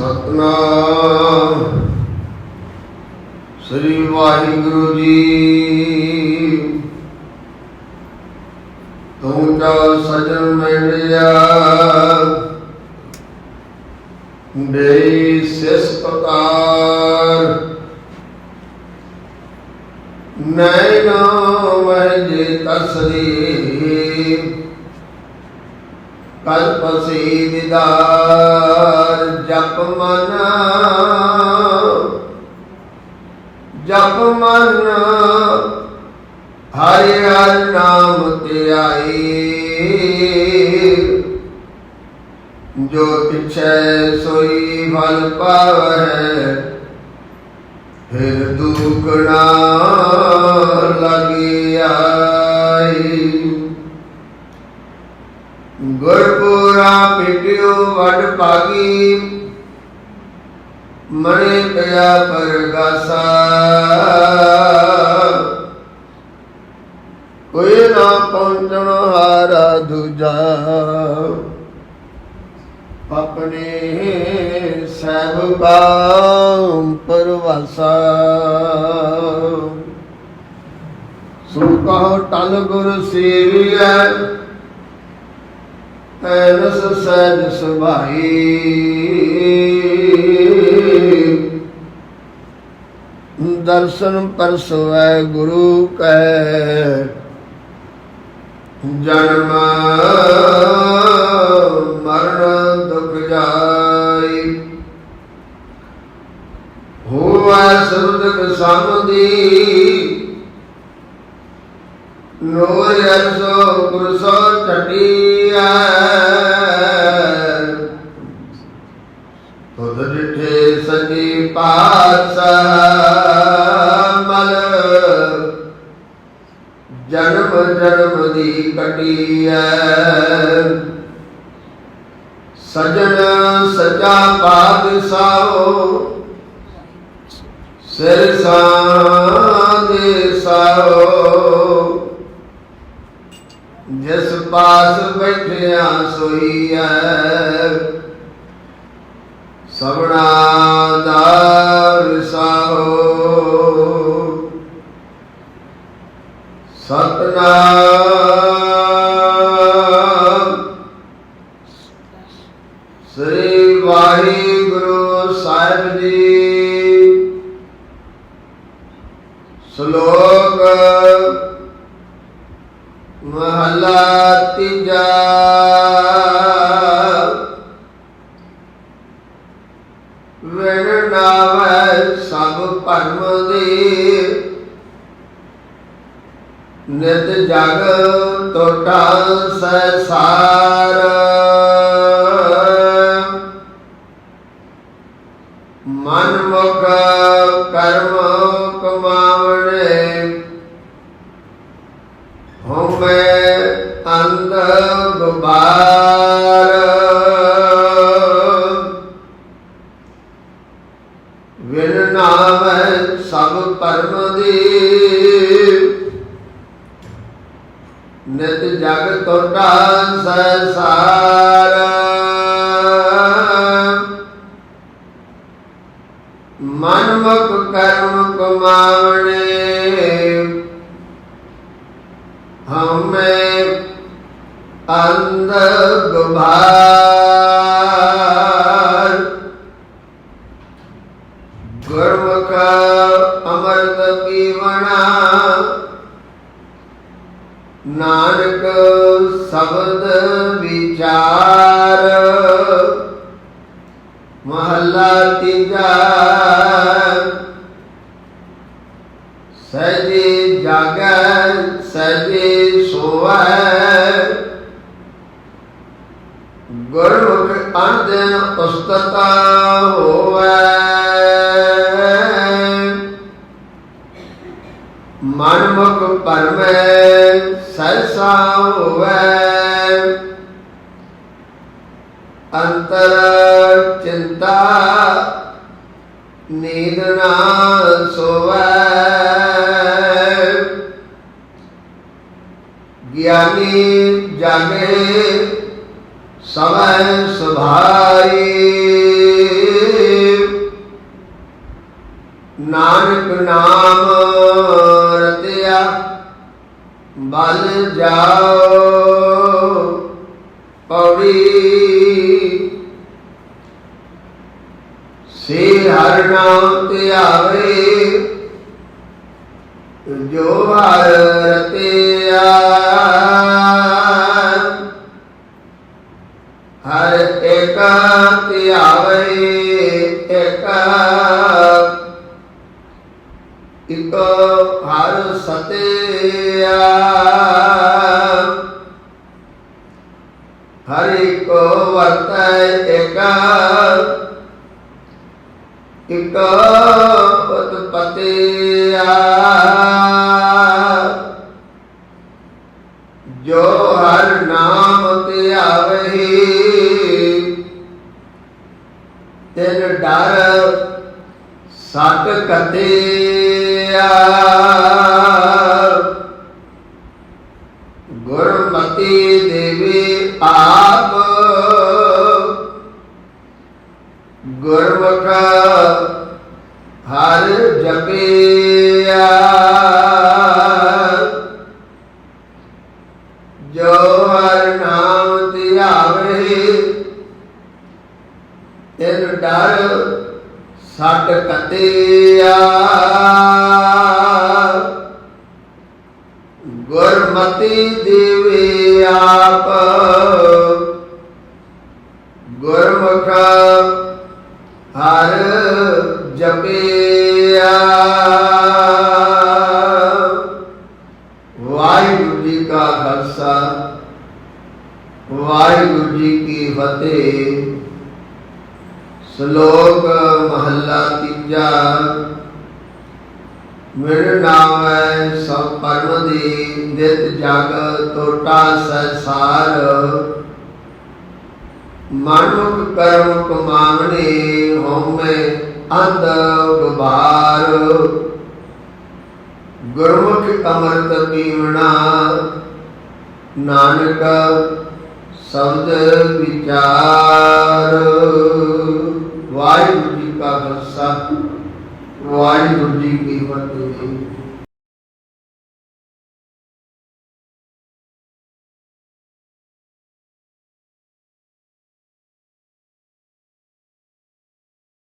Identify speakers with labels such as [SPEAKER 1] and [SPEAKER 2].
[SPEAKER 1] ਸਤਨਾਮ। ਸ੍ਰੀ ਵਾਹਿਗੁਰੂ ਜੀ। ਤੂੰ ਜਾ ਸਜਣ ਮਿਲਿਆ ਦੇ ਸਿਸ ਪਤਾਰ। ਨੈਣਾ ਵਹਿ ਤਸਰੀ। ਕਲਪਸੀ ਦਿਦਾਰ ਜਪ ਮਨ ਜਪ ਮਨ, ਹਰਿ ਹਰਿ ਨਾਮ ਧਿਆਈ ਜੋ ਪਿਛੈ ਸੋਈ ਫਲ ਪਾਵੈ ਫਿਰ ਦੁਖਣਾ ਲਗੀ ਆਈ। ਭਾਗੀ ਮਣੇ ਪਿਆ ਪਰਗਾਸਾ। ਕੋਈ ਨਾ ਪਹੁੰਚਣ ਹਾਰਾ ਦੂਜਾ। ਆਪਣੇ ਸਹਿਬ ਬਾਮ ਪਰਵਾਸਾ। ਸੋ ਕਹੋ ਟਲ ਗੁਰ ਸੇਵੀਐ ਤੈਨਸ ਸਹਿਜ ਸੁਭਾਈ। ਦਰਸ਼ਨ ਪਰਸਵੈ ਗੁਰੂ ਕੈ। ਜਨਮ ਮਰਨ ਦੁਖ ਜਾਈ। ਹੋਵੈ ਸੁਰਦਕ ਸਮਦੀ ਨੋਰ ਅਰਸੋ ਗੁਰਸੋ ਟਟੀਐ ਤੁਧ ਡਿਠੇ ਸਜੀ ਪਾਤਸ਼ਾਹ ਮਲ ਜਨਮ ਜਨਮ ਦੀ ਕਟੀਐ ਸਜਣ ਸਜਾ ਬਾਦ ਸਾਓ ਸਿਰ ਸਾਦੇ ਸਾਓ। ਜਿਸ ਪਾਸ ਬੈਠਿਆ ਹੈ ਸਭਨਾ ਦਾ ਵਿਸਾਹੋ ਸਤਨਾਮ ਮਹਲਾ ਤੀਜਾ। ਵਿਣ ਨਾਵੈ ਸਭ ਭਰਮ ਦੇ। ਨਿਤ ਜਗ ਟੋਟਾ ਸੰਸਾਰ। ਮਨ ਮੁਖ ਕਰਮ ਕਮਾਵਣੇ ਨਿਤ ਜਗ ਟੋਟਾ ਸੰਸਾਰ। ਮਨ ਮੁਖ ਕਰਮ ਕਮਾਵਣੇ ਹਮੇ ਅੰਧ ਗੁਬਾਰ। ਗੁਰਮੁਖ ਅਮਰਤ ਪੀਵਣਾ ਨਾਨਕ ਸ਼ਬਦ ਵਿਚਾਰ ਮਹੱਲਾ ਤੀਜਾ ਸਹਿਜੇ ਜਾਗੈ ਸਹਿਜੇ ਸੋਵੈ। ਗੁਰਮੁਖ ਅੰਦਨ ਉਸਤਤਾ ਹੋਵੈ। ਮਨਮੁਖ ਪਰਮੈ ਸਹਿਸਾ ਹੋਵੈ। ਅੰਤਰ ਚਿੰਤਾ ਨੀਂਦ ਨਾ ਸੋਵੈ। ਗਿਆਨੀ ਜਾਗੇ ਸਮੈ ਸੁਭਾਈ। ਨਾਨਕ ਨਾਮ ਬਲ ਜਾਓ ਪੌੜੀ ਸੇ ਹਰ ਨਾਮ ਤੇ ਆਵੇ ਜੋ ਹਰ ਰਤਿਆ ਹਰ ਇੱਕ ਤੇ ਆਵੇ ਇਕ ਹਰ ਸਤਿਆ। ਹਰ ਇੱਕ ਵਰਤੈ ਇੱਕ। ਇਕ ਉਤਪਤਿਆ ਜੋ ਹਰ ਨਾਮ ਤੇ ਆਵਹੀ, ਤਿਨ ਡਰ ਸਤ ਕਤਿਆ ਗੁਰਮਤੀ ਦੇਵੀ ਆਪ। ਗੁਰਮੁਖ ਹਰ ਜਪਿਆ ਜੋ ਹਰ ਨਾਮ ਧਿਆਵੇ, ਤਿਨ ਡਰ ਸਟ ਕਤਿਆ ਜਪਿਆ ਵਾਹਿਗੁਰੂ ਜੀ ਕਾ ਖਾਲਸਾ, ਵਾਹਿਗੁਰੂ ਜੀ ਕੀ ਫਤਿਹ। ਸ਼ਲੋਕ ਮਹੱਲਾ ਤੀਜਾ। ਮੇਰੇ ਨਾਮ ਹੈ ਸਭ ਪਰਮ ਦੀ, ਨਿਤ ਜਗ ਟੋਟਾ ਸੰਸਾਰ। ਮਨੁਖ ਕਰਮ ਕਮਾਵਣੇ ਹਉਮੈ ਅੰਧ ਗੁਬਾਰ ਗੁਰਮੁਖ ਅੰਮ੍ਰਿਤ ਪੀਵਣਾ ਨਾਨਕ ਸ਼ਬਦ ਵਿਚਾਰ। ਵਾਹਿਗੁਰੂ ਜੀ ਕਾ ਖਾਲਸਾ, ਵਾਹਿਗੁਰੂ ਜੀ ਕੀ ਫਤਿਹ।